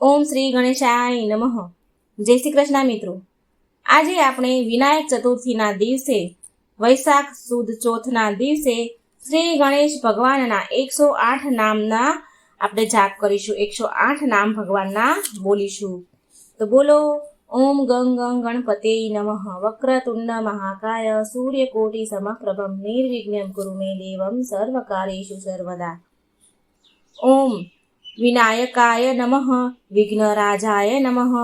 ઓમ શ્રી ગણેશાય નમઃ. જય શ્રી કૃષ્ણ મિત્રો. આજે આપણે વિનાયક ચતુર્થીના દિવસે, વૈશાખ સુદ ચોથના દિવસે શ્રી ગણેશ ભગવાનના એકસો આઠ નામના આપણે જાપ કરીશું. એકસો આઠ નામ ભગવાનના બોલીશું. તો બોલો, ઓમ ગંગ ગંગ ગણપતે નમઃ. વક્રતુંડ મહાકાય, સૂર્યકોટિ સમપ્રભમ નિર્વિઘ્નમ કુરુ મે દેવમ સર્વકારેશુ સર્વદા. ઓમ विनायकाय नमः विघ्नराजाय नमः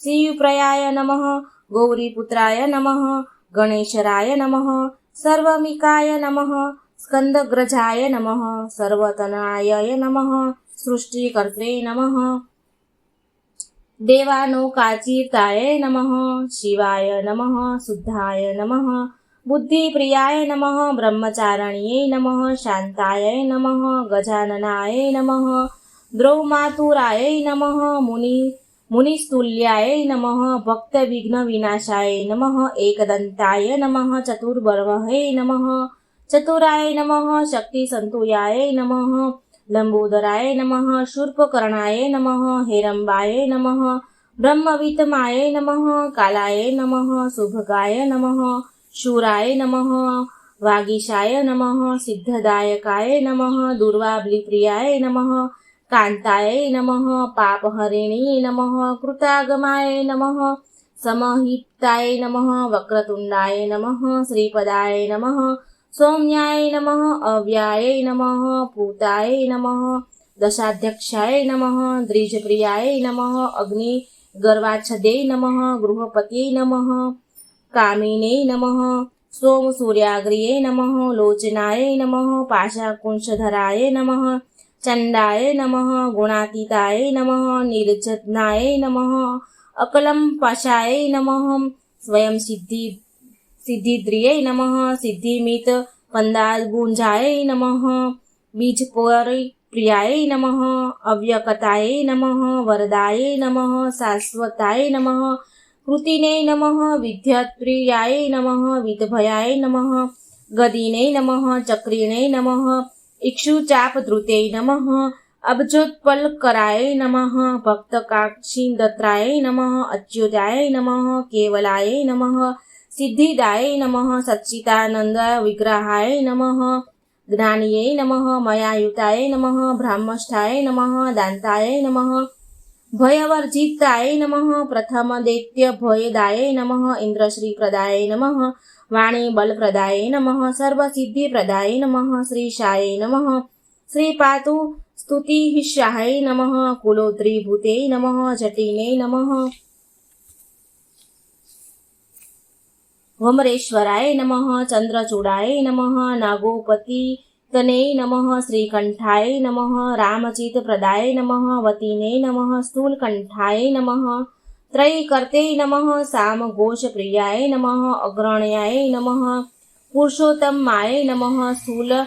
श्रीयुप्रयाय नमः गौरीपुत्राय नमः गणेशराय नमः सर्वमिकाय नमः स्कन्दग्रजाय नमः सर्वतनाय नमः सृष्टिकर्त्रे नमः देवानौकाचिताय नमः शिवाय नमः शुद्धाय नमः बुद्धिप्रियाय नमः ब्रह्मचारणीये नमः शान्ताय नमः गजाननाय नमः द्रौमातुरायै नम मुनि, मुनिस्तुल्याय नमः, भक्तविघ्नविनाशाय नम, एकदन्ताय नम, चतुर्बर्वहे नम, चतुराय नमः, शक्तिसन्तुयाय नम लंबोदराय नम, शूर्पकर्णाय नम, हेरम्बाय नम ब्रह्मवितमाय नम, कालाय नम, सुभगाय नम, शूराय नम, वागीशाय नम, सिद्धदायकाय नम, दुर्वाब्लिप्रियाय नम कांताय नम, पापहरिणे नम, कृतागमाय नम समहिताय नम, वक्रतुण्डाय नम, श्रीपदाय नम, सौम्याय नम, अव्याय नम, पूताय नम, दशाध्यक्षाय नमः, द्विजप्रियाय नमः अग्निगर्वाच्छदे नमः, गृहपत्यै नमः, कामिने सोम सोमसूर्याग्र्ये नम, लोचनाय नम, पाशाकुंशधराय नमः चण्डाय नम, गुणातीताय नम, निर्जनाय नमः अकलं पाशाय नमः, स्वयं सिद्धि, सिद्धिद्रियै नम, सिद्धिमित पन्दागुञ्जाय नमः बीजपोरि प्रियाय नमः, अव्यकताय नम, वरदाय नम, शाश्वताय नम, कृतिने नम विद्याप्रियाय नम विद्भयाय नम, गदिने नम, चक्रिणे नमः નમઃ ચક્રિણે નમઃ કરાય નમઃ નમઃ ભક્તકાક્ષિદત્રાય નમઃ અચ્યુતાય નમઃ કેવલાય નમઃ સિદ્ધિદાય નમઃ સચ્ચિદાનંદ વિગ્રહાય નમઃ જ્ઞાનીય નમઃ મયાયુતાય નમઃ બ્રહ્મષ્ઠાય નમઃ દાંતાય નમઃ भयवर्जिताय नमः, प्रथमदैत्य भयदाय नमः इन्द्रश्रीप्रदाय नमः वाणीबलप्रदाय नमः, सर्वसिद्धिप्रदाय नमः, श्रीशाय नमः, श्रीपातु स्तुतिहिष्याय नमः कुलोत्रिभूते नमः जटिने नमः। वमरेश्वराय नमः चन्द्रचूडाय नमः, नागोपति तने नमः नम नमः, रामचितप्रदाय नम, वतिने नम स्थूलकण्ठाय नम, त्रयीकर्ते नमः, सामघोषप्रियाय नमः, अग्रण्याय नम, पुरुषोत्तमाय नमः, स्थूल,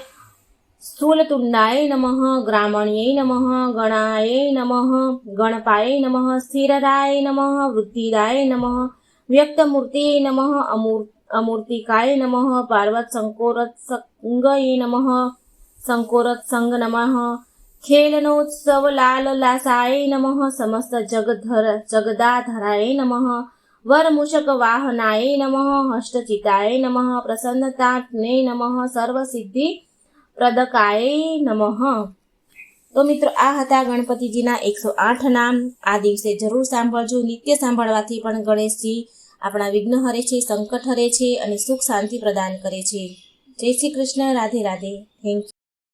स्थूलतुण्डाय नम, ग्रामण्यै नम, गणाय नम, गणपाय नम स्थिरदाय नम वृत्तिराय नम व्यक्तमूर्त नमः अमूर्त અમૂર્તિકાય નમઃ પાર્વત સંકોરત સંગય નમઃ સંકોરત સંગ નમઃ ખેલનોત્સવ લાલ લાસાય નમઃ સમસ્ત જગધર જગદાધરાય નમઃ વરમૂષક વાહનાય નમઃ હષ્ટચિતાય નમઃ પ્રસન્નતાને નમઃ સર્વસિદ્ધિ પ્રદકાય નમઃ તો મિત્રો આ હતા ગણપતિજીના એકસો આઠ નામ. આ દિવસે જરૂર સાંભળજો. નિત્ય સાંભળવાથી પણ ગણેશજી આપણા વિઘ્ન હરે છે, સંકટ હરે છે અને સુખ શાંતિ પ્રદાન કરે છે. જય શ્રી કૃષ્ણ, રાધે રાધે. Thank you